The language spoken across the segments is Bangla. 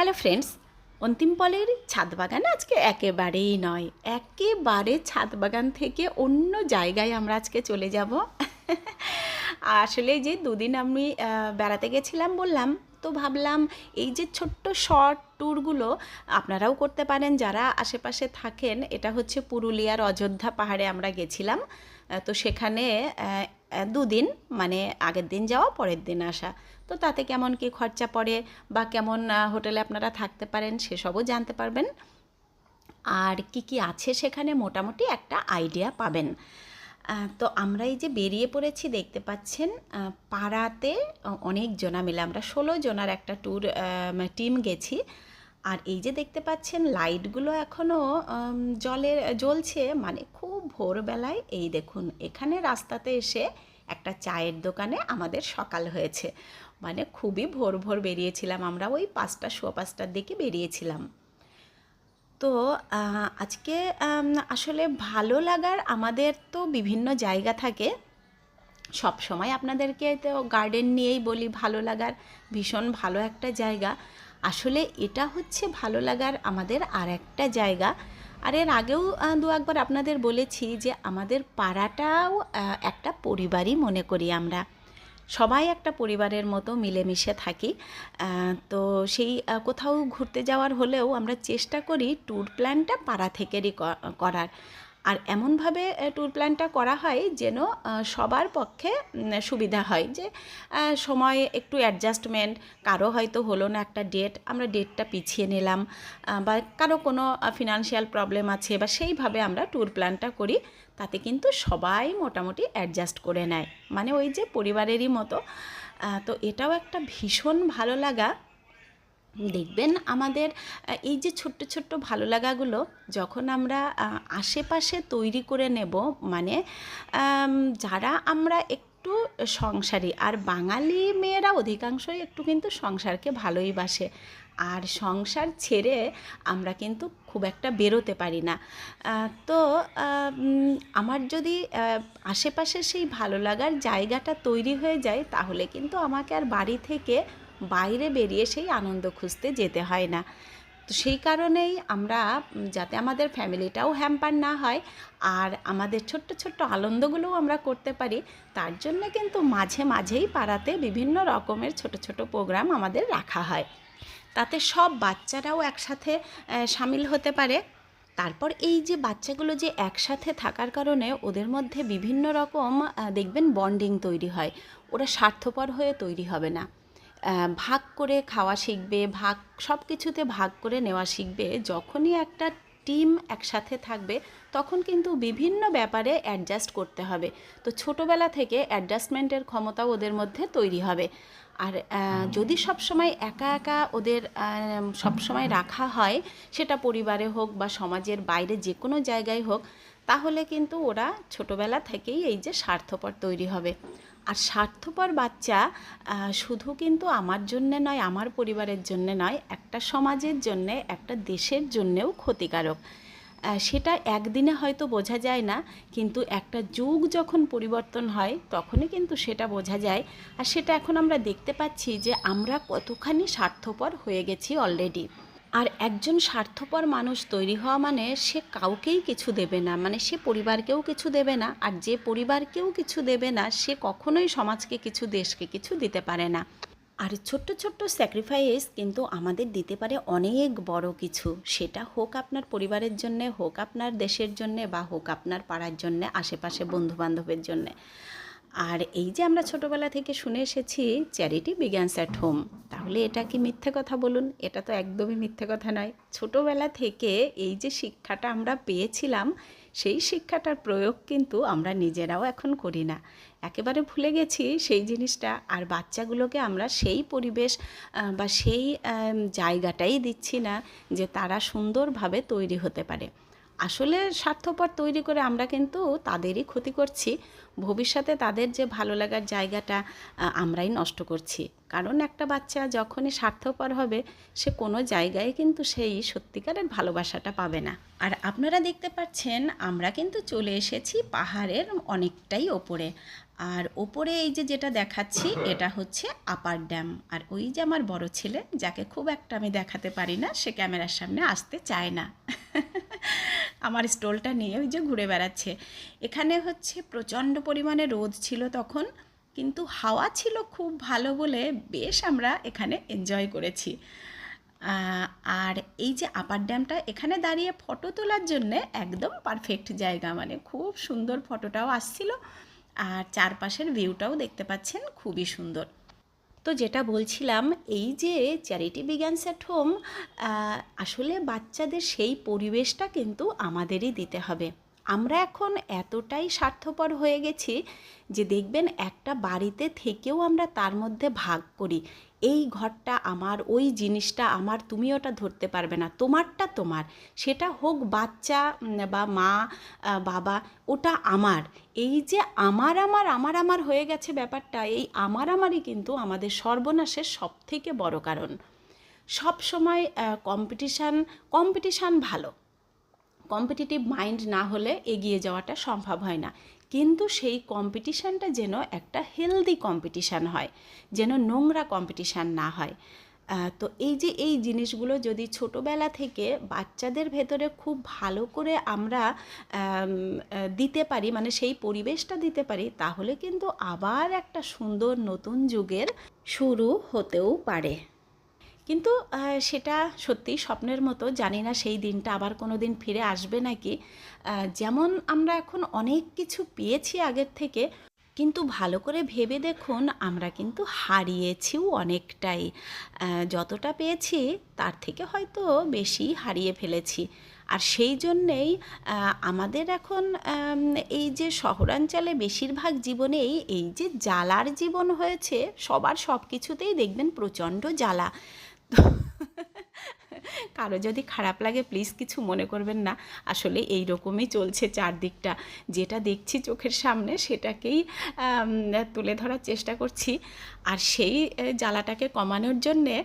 হ্যালো ফ্রেন্ডস অন্তিম পলের ছাদ বাগান আজকে একেবারেই নয়। একেবারে ছাদ বাগান থেকে অন্য জায়গায় আমরা আজকে চলে যাব। আসলে যে দুদিন আমি বেড়াতে গেছিলাম বললাম, তো ভাবলাম এই যে ছোট্ট শর্ট ট্যুরগুলো আপনারাও করতে পারেন, যারা আশেপাশে থাকেন, এটা হচ্ছে পুরুলিয়ার অযোধ্যা পাহাড়ে আমরা গেছিলাম। তো সেখানে দুদিন মানে আগের দিন যাওয়া, পরের দিন আসা। তো তাতে কেমন কি খরচা পড়ে বা কেমন হোটেলে আপনারা থাকতে পারেন সেসবও জানতে পারবেন। আর কি কি আছে সেখানে মোটামুটি একটা আইডিয়া পাবেন। তো আমরা এই যে বেরিয়ে পড়েছি দেখতে পাচ্ছেন পাড়াতে অনেক জনা মিলে আমরা ষোলো জনার একটা ট্যুর টিম গেছি। আর এই যে দেখতে পাচ্ছেন লাইটগুলো এখনও জলের, জ্বলছে মানে খুব ভোরবেলায়। এই দেখুন, এখানে রাস্তাতে এসে একটা চায়ের দোকানে আমাদের সকাল হয়েছে। মানে খুবই ভোর ভোর বেরিয়েছিলাম আমরা, ওই পাঁচটা শো পাঁচটার দিকে বেরিয়েছিলাম। তো আজকে আসলে ভালো লাগার আমাদের তো বিভিন্ন জায়গা থাকে। সব সময় আপনাদেরকে তো গার্ডেন নিয়েই বলি, ভালো লাগার, ভীষণ ভালো একটা জায়গা। আসলে এটা হচ্ছে ভালো লাগার আমাদের আর একটা জায়গা। আর এর আগেও দু একবার আপনাদের বলেছি যে আমাদের পাড়াটাও একটা পরিবারই মনে করি আমরা। সবাই একটা পরিবারের মতো মিলেমিশে থাকি। তো সেই কোথাও ঘুরতে যাওয়ার হলেও আমরা চেষ্টা করি ট্যুর প্ল্যানটা পাড়া থেকেই করার। আর এমনভাবে ট্যুর প্ল্যানটা করা হয় যেন সবার পক্ষে সুবিধা হয় যে সময় একটু অ্যাডজাস্টমেন্ট কারও হয়তো হলো না একটা ডেট আমরা ডেটটা পিছিয়ে নিলাম বা কারও কোনো ফিনান্সিয়াল প্রবলেম আছে বা সেইভাবে আমরা ট্যুর প্ল্যানটা করি, তাতে কিন্তু সবাই মোটামুটি অ্যাডজাস্ট করে নেয়। মানে ওই যে পরিবারেরই মতো তো এটাও একটা ভীষণ ভালো লাগা। দেখবেন আমাদের এই যে ছোট্ট ছোট্ট ভালো লাগাগুলো যখন আমরা আশেপাশে তৈরি করে নেব মানে যারা আমরা একটু সংসারী, আর বাঙালি মেয়েরা অধিকাংশই একটু কিন্তু সংসারকে ভালোই বাসে। আর সংসার ছেড়ে আমরা কিন্তু খুব একটা বেরোতে পারি না। তো আমার যদি আশেপাশে সেই ভালো লাগার জায়গাটা তৈরি হয়ে যায়, তাহলে কিন্তু আমাকে আর বাড়ি থেকে বাইরে বেরিয়ে সেই আনন্দ খুঁজতে যেতে হয় না। তো সেই কারণেই আমরা যাতে আমাদের ফ্যামিলিটাও হ্যাম্পার না হয় আর আমাদের ছোট্ট ছোট্ট আনন্দগুলোও আমরা করতে পারি, তার জন্য কিন্তু মাঝে মাঝেই পাড়াতে বিভিন্ন রকমের ছোট ছোট প্রোগ্রাম আমাদের রাখা হয়। তাতে সব বাচ্চারাও একসাথে সামিল হতে পারে। তারপর এই যে বাচ্চাগুলো যে একসাথে থাকার কারণে ওদের মধ্যে বিভিন্ন রকম দেখবেন বন্ডিং তৈরি হয়। ওরা স্বার্থপর হয়ে তৈরি হবে না। ভাগ করে খাওয়া শিখবে ভাগ সব কিছুতে ভাগ করে নেওয়া শিখবে। যখনই একটা টিম একসাথে থাকবে তখন কিন্তু বিভিন্ন ব্যাপারে অ্যাডজাস্ট করতে হবে। তো ছোটোবেলা থেকে অ্যাডজাস্টমেন্টের ক্ষমতাও ওদের মধ্যে তৈরি হবে। আর যদি সবসময় একা একা ওদের সবসময় রাখা হয় সেটা পরিবারে হোক বা সমাজের বাইরে যে কোনো জায়গায় হোক তাহলে কিন্তু ওরা ছোটোবেলা থেকেই এই যে স্বার্থপর তৈরি হবে। আর স্বার্থপর বাচ্চা শুধু কিন্তু আমার জন্যে নয়, আমার পরিবারের জন্যে নয়, একটা সমাজের জন্যে, একটা দেশের জন্যেও ক্ষতিকারক। সেটা একদিনে হয়তো বোঝা যায় না, কিন্তু একটা যুগ যখন পরিবর্তন হয়, তখনই কিন্তু সেটা বোঝা যায়। আর সেটা এখন আমরা দেখতে পাচ্ছি যে আমরা কতখানি স্বার্থপর হয়ে গেছি অলরেডি আর একজন স্বার্থপর মানুষ তৈরি হওয়া মানে সে কাউকেই কিছু দেবে না মানে সে পরিবারকেও কিছু দেবে না, আর যে পরিবারকেও কিছু দেবে না, সে কখনোই সমাজকে কিছু, দেশকে কিছু দিতে পারে না। আর ছোট্ট ছোট্ট স্যাক্রিফাইস কিন্তু আমাদের দিতে পারে অনেক বড় কিছু। সেটা হোক আপনার পরিবারের জন্যে, হোক আপনার দেশের জন্যে বা হোক আপনার পাড়ার জন্যে, আশেপাশে বন্ধু বান্ধবের জন্যে। আর এই যে আমরা ছোটবেলা থেকে শুনে এসেছি চ্যারিটি বিজ্ঞানস অ্যাট হোম তাহলে এটা কি মিথ্যে কথা বলুন? এটা তো একদমই মিথ্যে কথা নয়। ছোটবেলা থেকে এই যে শিক্ষাটা আমরা পেয়েছিলাম, সেই শিক্ষাটার প্রয়োগ কিন্তু আমরা নিজেরাও এখন করি না। একেবারে ভুলে গেছি সেই জিনিসটা, আর বাচ্চাগুলোকে আমরা সেই পরিবেশ বা সেই জায়গাটাই দিচ্ছি না যে তারা সুন্দরভাবে তৈরি হতে পারে। আসলে স্বার্থপর তৈরি করে আমরা কিন্তু তাদেরই ক্ষতি করছি। ভবিষ্যতে তাদের যে ভালো লাগার জায়গাটা আমরাই নষ্ট করছি। কারণ একটা বাচ্চা যখনই স্বার্থপর হবে, সে কোনো জায়গায় কিন্তু সেই সত্যিকারের ভালোবাসাটা পাবে না। আর আপনারা দেখতে পাচ্ছেন, আমরা কিন্তু চলে এসেছি পাহাড়ের অনেকটাই ওপরে। আর ওপরে এই যে যেটা দেখাচ্ছি, এটা হচ্ছে আপার ড্যাম। আর ওই যে আমার বড় ছেলে, যাকে খুব একটা আমি দেখাতে পারি না, সে ক্যামেরার সামনে আসতে চায় না। আমার স্টোলটা নিয়ে ওই যে ঘুরে বেড়াচ্ছে। এখানে হচ্ছে প্রচণ্ড পরিমাণে রোদ ছিল তখন, কিন্তু হাওয়া ছিল খুব ভালো বলে বেশ আমরা এখানে এনজয় করেছি। আর এই যে আপার ড্যামটা এখানে দাঁড়িয়ে ফটো তোলার জন্য একদম পারফেক্ট জায়গা। মানে খুব সুন্দর ফটোটাও আসছিল, আর চারপাশের ভিউটাও দেখতে পাচ্ছেন, খুবই সুন্দর। তো যেটা বলছিলাম, এই যে চ্যারিটি বিজ্ঞানস অ্যাট হোম আসলে বাচ্চাদের সেই পরিবেশটা কিন্তু আমাদেরই দিতে হবে। আমরা এখন এতটাই স্বার্থপর হয়ে গেছি যে দেখবেন একটা বাড়িতে থেকেও আমরা তার মধ্যে ভাগ করি। এই ঘরটা আমার, ওই জিনিসটা আমার, তুমি ওটা ধরতে পারবে না, তোমারটা তোমার। সেটা হোক বাচ্চা বা মা বাবা, ওটা আমার। এই যে আমার আমার আমার আমার হয়ে গেছে ব্যাপারটা, এই আমার, আমারই কিন্তু আমাদের সর্বনাশের সব থেকে বড় কারণ। সব সময় কম্পিটিশান কম্পিটিশান ভালো। কম্পিটিটিভ মাইন্ড না হলে এগিয়ে যাওয়াটা সম্ভব হয় না। কিন্তু সেই কম্পিটিশানটা যেন একটা হেলদি কম্পিটিশান হয়, যেন নোংরা কম্পিটিশান না হয়। তো এই যে এই জিনিসগুলো যদি ছোটোবেলা থেকে বাচ্চাদের ভেতরে খুব ভালো করে আমরা দিতে পারি মানে সেই পরিবেশটা দিতে পারি, তাহলে কিন্তু আবার একটা সুন্দর নতুন যুগের শুরু হতেও পারে। কিন্তু সেটা সত্যিই স্বপ্নের মতো, জানি না সেই দিনটা আবার কোনো দিন ফিরে আসবে নাকি। যেমন আমরা এখন অনেক কিছু পেয়েছি আগের থেকে, কিন্তু ভালো করে ভেবে দেখুন, আমরা কিন্তু হারিয়েছিও অনেকটাই। যতটা পেয়েছি, তার থেকে হয়তো বেশি হারিয়ে ফেলেছি। আর সেই জন্যেই আমাদের এখন এই যে শহরাঞ্চলে বেশিরভাগ জীবনেই এই যে জ্বালার জীবন হয়েছে, সবার সব কিছুতেই দেখবেন প্রচণ্ড জ্বালা। তো কারও যদি খারাপ লাগে প্লিজ কিছু মনে করবেন না। আসলে এই রকমই চলছে চারদিকটা। যেটা দেখছি চোখের সামনে সেটাকেই তুলে ধরার চেষ্টা করছি। আর সেই জ্বালাটাকে কমানোর জন্যে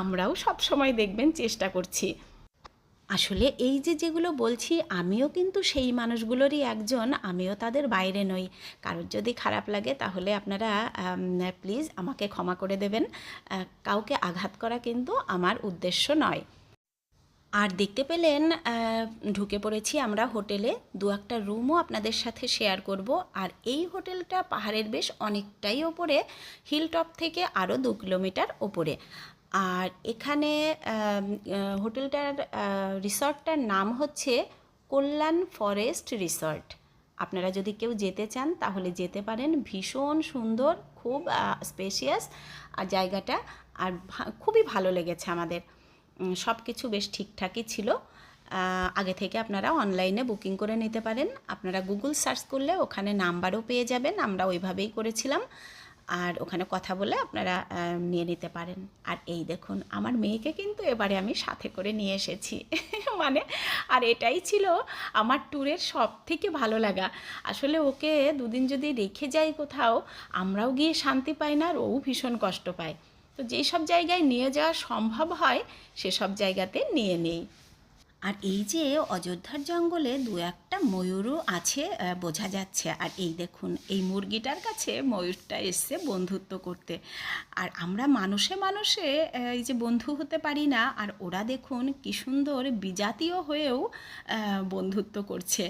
আমরাও সব সময় দেখবেন চেষ্টা করছি। আসলে এই যে যেগুলো বলছি, আমিও কিন্তু সেই মানুষগুলোরই একজন, আমিও তাদের বাইরে নই। কারোর যদি খারাপ লাগে তাহলে আপনারা প্লিজ আমাকে ক্ষমা করে দেবেন। কাউকে আঘাত করা কিন্তু আমার উদ্দেশ্য নয়। আর দেখতে পেলেন ঢুকে পড়েছি আমরা হোটেলে। দু একটা রুমও আপনাদের সাথে শেয়ার করব। আর এই হোটেলটা পাহাড়ের বেশ অনেকটাই ওপরে হিলটপ থেকে আরও দু কিলোমিটার ওপরে। আর এখানে হোটেলটার রিসর্টটার নাম হচ্ছে কল্যাণ ফরেস্ট রিসর্ট। আপনারা যদি কেউ যেতে চান, তাহলে যেতে পারেন। ভীষণ সুন্দর, খুব স্পেশিয়াস আর জায়গাটা, আর খুবই ভালো লেগেছে আমাদের। সব কিছু বেশ ঠিকঠাকই ছিল। আগে থেকে আপনারা অনলাইনে বুকিং করে নিতে পারেন। আপনারা গুগল সার্চ করলে ওখানে নাম্বারও পেয়ে যাবেন। আমরা ওইভাবেই করেছিলাম। আর ওখানে কথা বলে আপনারা নিয়ে নিতে পারেন। আর এই দেখুন, আমার মেয়েকে কিন্তু এবারে আমি সাথে করে নিয়ে এসেছি। মানে আর এটাই ছিল আমার ট্যুরের সব থেকে ভালো লাগা। আসলে ওকে দুদিন যদি রেখে যাই কোথাও, আমরাও গিয়ে শান্তি পাই না আর ও ভীষণ কষ্ট পায়। তো যেই সব জায়গায় নিয়ে যাওয়া সম্ভব হয়, সেসব জায়গাতে নিয়ে নেই। আর এই যে অযোধ্যার জঙ্গলে দু একটা ময়ূরও আছে বোঝা যাচ্ছে। আর এই দেখুন, এই মুরগিটার কাছে ময়ূরটা এসছে বন্ধুত্ব করতে। আর আমরা মানুষে মানুষে এই যে বন্ধু হতে পারি না, আর ওরা দেখুন কি সুন্দর বিজাতীয় হয়েও বন্ধুত্ব করছে।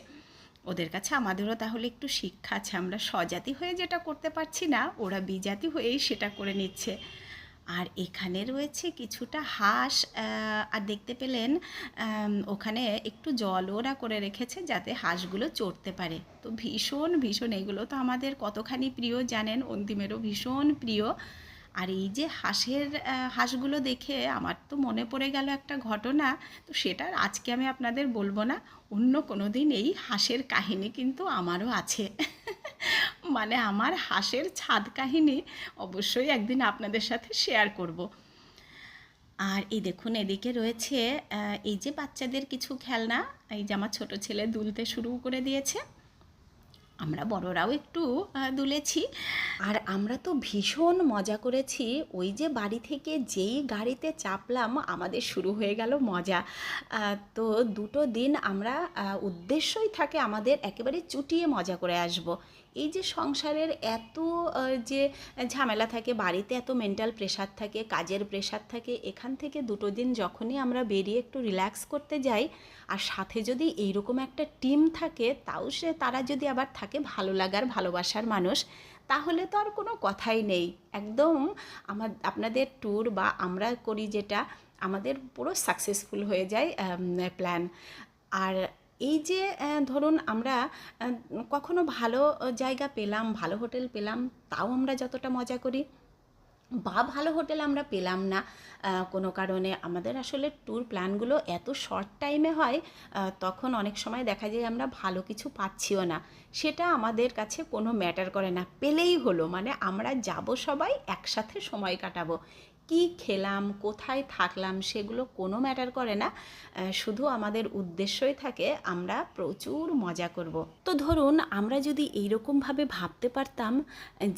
ওদের কাছে আমাদেরও তাহলে একটু শিক্ষা আছে, আমরা স্বজাতি হয়ে যেটা করতে পারছি না, ওরা বিজাতি হয়েই সেটা করে নিচ্ছে। আর এখানে রয়েছে কিছুটা হাঁস আর দেখতে পেলেন ওখানে একটু জল ওরা করে রেখেছে যাতে হাঁসগুলো চড়তে পারে। তো ভীষণ ভীষণ এগুলো তো আমাদের কতখানি প্রিয় জানেন? অন্তিমেরও ভীষণ প্রিয়। আর এই যে হাঁসের হাঁসগুলো দেখে আমার তো মনে পড়ে গেল একটা ঘটনা। তো সেটা আজকে আমি আপনাদের বলব না, অন্য কোনো দিন এই হাঁসের কাহিনী কিন্তু আমারও আছে। মানে আমার হাঁসের ছাদ কাহিনী অবশ্যই একদিন আপনাদের সাথে শেয়ার করব। আর এই দেখুন, এদিকে রয়েছে এই যে বাচ্চাদের কিছু খেলনা, এই যে আমার ছোটো ছেলে দুলতে শুরু করে দিয়েছে। আমরা বড়রাও একটু দুলেছি। আর আমরা তো ভীষণ মজা করেছি। ওই যে বাড়ি থেকে যেই গাড়িতে চাপলাম, আমাদের শুরু হয়ে গেল মজা। তো দুটো দিন আমরা উদ্দেশ্যই থাকে আমাদের একেবারে চুটিয়ে মজা করে আসব। এই যে সংসারের এত যে ঝামেলা থাকে, বাড়িতে এত মেন্টাল প্রেশার থাকে, কাজের প্রেশার থাকে, এখান থেকে দুটো দিন যখনই আমরা বেরিয়ে একটু রিল্যাক্স করতে যাই, আর সাথে যদি এইরকম একটা টিম থাকে, তাও সে, তারা যদি আবার থাকে ভালো লাগার, ভালোবাসার মানুষ, তাহলে তো আর কোনো কথাই নেই। একদম আমার, আপনাদের ট্যুর বা আমরা করি যেটা, আমাদের পুরো সাকসেসফুল হয়ে যায় প্ল্যান আর এই যে ধরুন আমরা কখনো ভালো জায়গা পেলাম, ভালো হোটেল পেলাম, তাও আমরা যতটা মজা করি বা ভালো হোটেল আমরা পেলাম না কোনো কারণে। আমাদের আসলে ট্যুর প্ল্যানগুলো এত শর্ট টাইমে হয় তখন অনেক সময় দেখা যায় আমরা ভালো কিছু পাচ্ছিও না। সেটা আমাদের কাছে কোনো ম্যাটার করে না। পেলেই হলো মানে আমরা যাব সবাই একসাথে সময় কাটাবো। কি খেলাম, কোথায় থাকলাম, সেগুলো কোনো ম্যাটার করে না। শুধু আমাদের উদ্দেশ্যই থাকে আমরা প্রচুর মজা করব। তো ধরুন আমরা যদি এইরকমভাবে ভাবতে পারতাম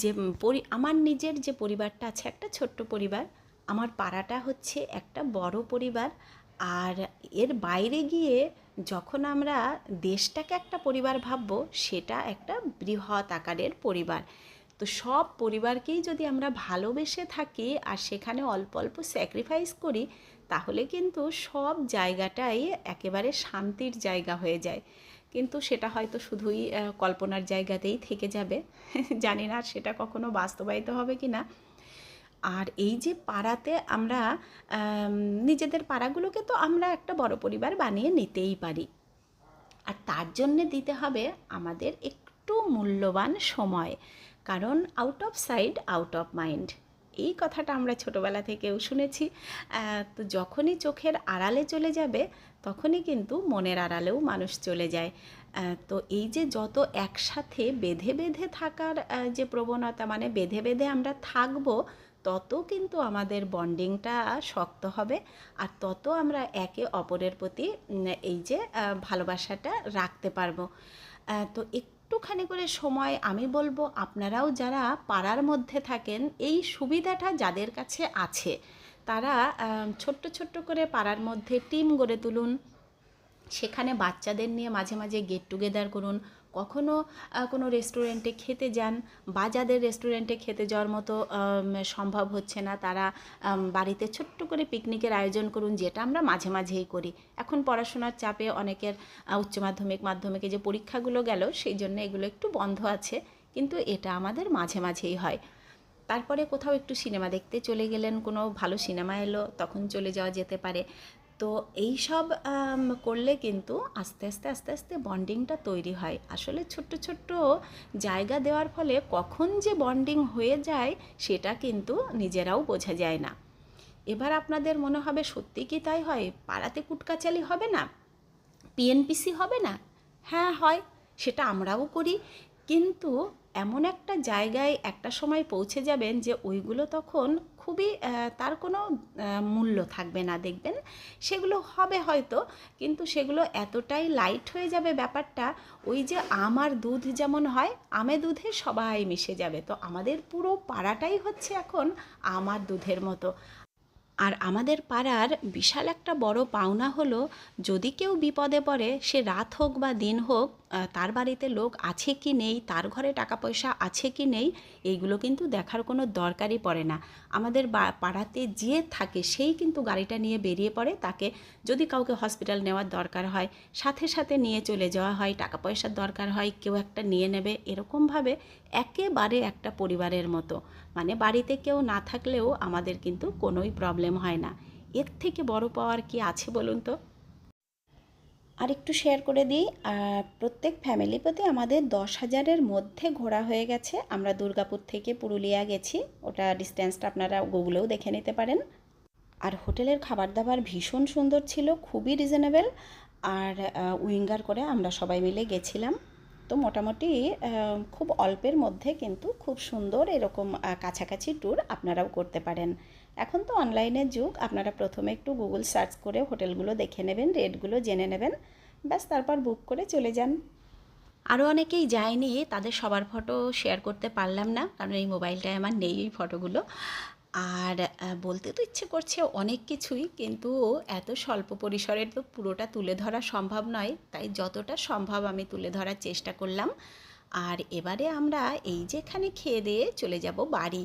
যে পরি, আমার নিজের যে পরিবারটা আছে, একটা ছোট্ট পরিবার, আমার পাড়াটা হচ্ছে একটা বড় পরিবার, আর এর বাইরে গিয়ে যখন আমরা দেশটাকে একটা পরিবার ভাববো, সেটা একটা বৃহৎ আকারের পরিবার। তো সব পরিবারকেই যদি আমরা ভালোবেসে থাকি আর সেখানে অল্প অল্প স্যাক্রিফাইস করি, তাহলে কিন্তু সব জায়গাটাই একেবারে শান্তির জায়গা হয়ে যায়। কিন্তু সেটা হয়তো শুধুই কল্পনার জায়গাতেই থেকে যাবে। জানি না সেটা কখনো বাস্তবায়িত হবে কি না। আর এই যে পাড়াতে আমরা নিজেদের পাড়াগুলোকে তো আমরা একটা বড় পরিবার বানিয়ে নিতেই পারি। আর তার জন্যে দিতে হবে আমাদের একটু মূল্যবান সময়। কারণ out of sight out of mind এই কথাটা আমরা ছোটোবেলা থেকেও শুনেছি। তো যখনই চোখের আড়ালে চলে যাবে, তখনই কিন্তু মনের আড়ালেও মানুষ চলে যায়। তো এই যে যত একসাথে বেঁধে বেঁধে থাকার যে প্রবণতা মানে বেঁধে বেঁধে আমরা থাকব, তত কিন্তু আমাদের বন্ডিংটা শক্ত হবে। আর তত আমরা একে অপরের প্রতি এই যে ভালোবাসাটা রাখতে পারব। তো তো একটুখানি করে সময় আমি বলব আপনারাও যারা পাড়ার মধ্যে থাকেন, এই সুবিধাটা যাদের কাছে আছে, তারা ছোট্ট ছোট্ট করে পাড়ার মধ্যে টিম গড়ে তুলুন। সেখানে বাচ্চাদের নিয়ে মাঝে মাঝে গেট টুগেদার করুন। কখনো কোনো রেস্টুরেন্টে খেতে যান? বা যাদের রেস্টুরেন্টে খেতে যাওয়ার মতো সম্ভব হচ্ছে না। তারা বাড়িতে ছোট্ট করে পিকনিকের আয়োজন করুন, যেটা আমরা মাঝে মাঝেই করি। এখন পড়াশোনার চাপে অনেকের উচ্চ মাধ্যমিক, মাধ্যমিকে যে পরীক্ষাগুলো গেল, সেই জন্য এগুলো একটু বন্ধ আছে। কিন্তু এটা আমাদের মাঝে মাঝেই হয়। তারপরে কোথাও একটু সিনেমা দেখতে চলে গেলেন, কোনো ভালো সিনেমা এলো, তখন চলে যাওয়া যেতে পারে। তো এই সব করলে কিন্তু আস্তে আস্তে আস্তে আস্তে বন্ডিংটা তৈরি হয়। আসলে ছোট্ট ছোট্ট জায়গা দেওয়ার ফলে কখন যে বন্ডিং হয়ে যায় সেটা কিন্তু নিজেরাও বোঝা যায় না। এবার আপনাদের মনে হবে, সত্যি কি তাই হয়? পাড়াতে কুটকাচালি হবে না? পিএনপিসি হবে না? হ্যাঁ হয়, সেটা আমরাও করি। কিন্তু এমন একটা জায়গায় একটা সময় পৌঁছে যাবেন যে ওইগুলো তখন খুবই তার কোনো মূল্য থাকবে না দেখবেন। সেগুলো হবে হয়তো, কিন্তু সেগুলো এতটাই লাইট হয়ে যাবে ব্যাপারটা, ওই যে আমার দুধ যেমন হয় আমে দুধে সবাই মিশে যাবে। তো আমাদের পুরো পাড়াটাই হচ্ছে এখন আমার দুধের মতো। আর আমাদের পাড়ার বিশাল একটা বড় পাওনা হলো, যদি কেউ বিপদে পড়ে, সে রাত হোক বা দিন হোক তার বাড়িতে লোক আছে কি নেই, তার ঘরে টাকা পয়সা আছে কি নেই, এইগুলো কিন্তু দেখার কোনো দরকারই পড়ে না। আমাদের পাড়াতে যে থাকে সেই কিন্তু গাড়িটা নিয়ে বেরিয়ে পড়ে। তাকে যদি কাউকে হসপিটাল নেওয়ার দরকার হয়, সাথে সাথে নিয়ে চলে যাওয়া হয় টাকা পয়সার দরকার হয়, কেউ একটা নিয়ে নেবে। এরকমভাবে একেবারে একটা পরিবারের মতো। মানে বাড়িতে কেউ না থাকলেও আমাদের কিন্তু কোনোই প্রবলেম হয় না। এর থেকে বড় পাওয়ার কি আছে বলুন তো? আর একটু শেয়ার করে দিই। আর প্রত্যেক ফ্যামিলি প্রতি আমাদের দশ হাজারের মধ্যে ঘোরা হয়ে গেছে। আমরা দুর্গাপুর থেকে পুরুলিয়া গেছি। ওটা ডিস্টেন্সটা আপনারা গুগলেও দেখে নিতে পারেন। আর হোটেলের খাবার দাবার ভীষণ সুন্দর ছিল, খুবই রিজনেবল আর উইঙ্গার করে আমরা সবাই মিলে গেছিলাম। তো মোটামুটি খুব অল্পের মধ্যে কিন্তু খুব সুন্দর এরকম কাছাকাছি ট্যুর আপনারাও করতে পারেন। এখন তো অনলাইনের যুগ, আপনারা প্রথমে একটু গুগল সার্চ করে হোটেলগুলো দেখে নেবেন রেটগুলো জেনে নেবেন, ব্যাস তারপর বুক করে চলে যান। আরও অনেকেই যায়নি তাদের সবার ফটো শেয়ার করতে পারলাম না, কারণ এই মোবাইলটায় আমার নেই এই ফটোগুলো আর বলতে তো ইচ্ছে করছে অনেক কিছুই, কিন্তু এত স্বল্প পরিসরে তো পুরোটা তুলে ধরা সম্ভব নয়, তাই যতটা সম্ভব আমি তুলে ধরার চেষ্টা করলাম। আর এবারে আমরা এই যেখানে খেয়ে দিয়ে চলে যাব বাড়ি।